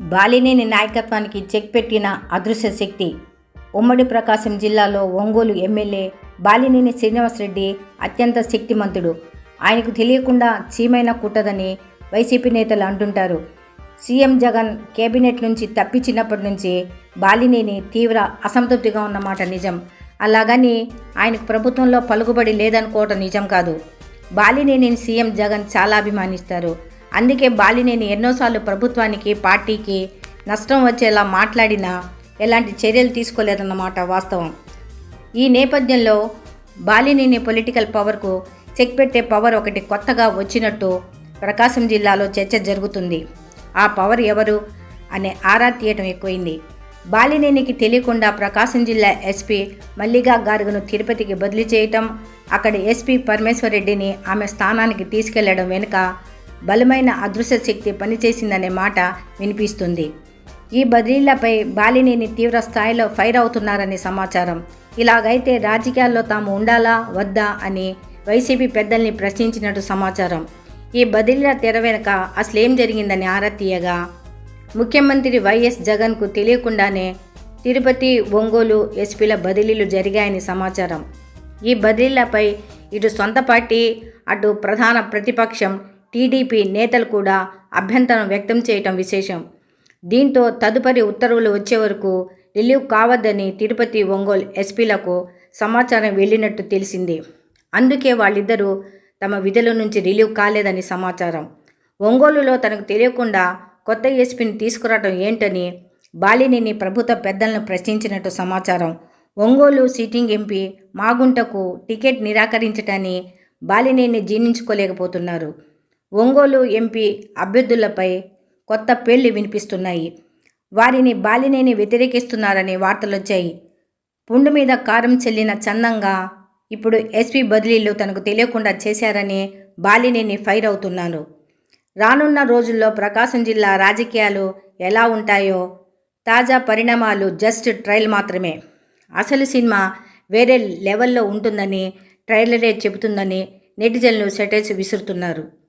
బాలినేని నాయకత్వానికి చెక్ పెట్టిన అదృశ్య శక్తి. ఉమ్మడి ప్రకాశం జిల్లాలో ఒంగోలు ఎమ్మెల్యే బాలినేని శ్రీనివాసరెడ్డి అత్యంత శక్తిమంతుడు. ఆయనకు తెలియకుండా చీమైన కుట్టదని వైసీపీ నేతలు అంటుంటారు. సీఎం జగన్ కేబినెట్ నుంచి తప్పించినప్పటి నుంచి బాలినేని తీవ్ర అసంతృప్తిగా ఉన్నమాట నిజం. అలాగని ఆయనకు ప్రభుత్వంలో పలుకుబడి లేదనుకోవటం నిజం కాదు. బాలినేని సీఎం జగన్ చాలా అభిమానిస్తారు. అందుకే బాలినేని ఎన్నోసార్లు ప్రభుత్వానికి పార్టీకి నష్టం వచ్చేలా మాట్లాడినా ఎలాంటి చర్యలు తీసుకోలేదన్నమాట వాస్తవం. ఈ నేపథ్యంలో బాలినేని పొలిటికల్ పవర్కు చెక్ పెట్టే పవర్ ఒకటి కొత్తగా వచ్చినట్టు ప్రకాశం జిల్లాలో చర్చ జరుగుతుంది. ఆ పవర్ ఎవరు అనే ఆరా తీయటం ఎక్కువైంది. బాలినేనికి తెలియకుండా ప్రకాశం జిల్లా ఎస్పీ మల్లిగా గార్గను తిరుపతికి బదిలీ చేయటం అక్కడ ఎస్పీ పరమేశ్వరరెడ్డిని ఆమె స్థానానికి తీసుకెళ్ళడం వెనుక బలమైన అదృశ్య శక్తి పనిచేసిందనే మాట వినిపిస్తుంది. ఈ బదిలీలపై బాలినేని తీవ్ర స్థాయిలో ఫైర్ అవుతున్నారని సమాచారం. ఇలాగైతే రాజకీయాల్లో తాము ఉండాలా వద్దా అని వైసీపీ పెద్దల్ని ప్రశ్నించినట్టు సమాచారం. ఈ బదిలీల తెర వెనుక అసలేం జరిగిందని ఆరా తీయగా ముఖ్యమంత్రి వైఎస్ జగన్కు తెలియకుండానే తిరుపతి ఒంగోలు ఎస్పీల బదిలీలు జరిగాయని సమాచారం. ఈ బదిలీలపై ఇటు సొంత పార్టీ అటు ప్రధాన ప్రతిపక్షం టీడీపీ నేతలు కూడా అభ్యంతరం వ్యక్తం చేయటం విశేషం. దీంతో తదుపరి ఉత్తర్వులు వచ్చే వరకు రిలీవ్ కావద్దని తిరుపతి ఒంగోలు ఎస్పీలకు సమాచారం వెళ్ళినట్టు తెలిసింది. అందుకే వాళ్ళిద్దరూ తమ విధుల నుంచి రిలీవ్ కాలేదని సమాచారం. ఒంగోలులో తనకు తెలియకుండా కొత్త ఎస్పీని తీసుకురావడం ఏంటని బాలినేని ప్రభుత్వ పెద్దలను ప్రశ్నించినట్టు సమాచారం. ఒంగోలు సిట్టింగ్ ఎంపీ మాగుంటకు టికెట్ నిరాకరించటాన్ని బాలినేని జీర్ణించుకోలేకపోతున్నారు. ఒంగోలు ఎంపీ అభ్యర్థులపై కొత్త పేర్లు వినిపిస్తున్నాయి. వారిని బాలినేని వ్యతిరేకిస్తున్నారని వార్తలొచ్చాయి పుండు మీద కారం చెల్లిన చందంగా ఇప్పుడు ఎస్పీ బదిలీలు తనకు తెలియకుండా చేశారని బాలినేని ఫైర్ అవుతున్నారు. రానున్న రోజుల్లో ప్రకాశం జిల్లా రాజకీయాలు ఎలా ఉంటాయో తాజా పరిణామాలు జస్ట్ ట్రయల్ మాత్రమే. అసలు సినిమా వేరే లెవెల్లో ఉంటుందని ట్రైలరే చెబుతుందని నెటిజన్లు సెటైల్స్ విసురుతున్నారు.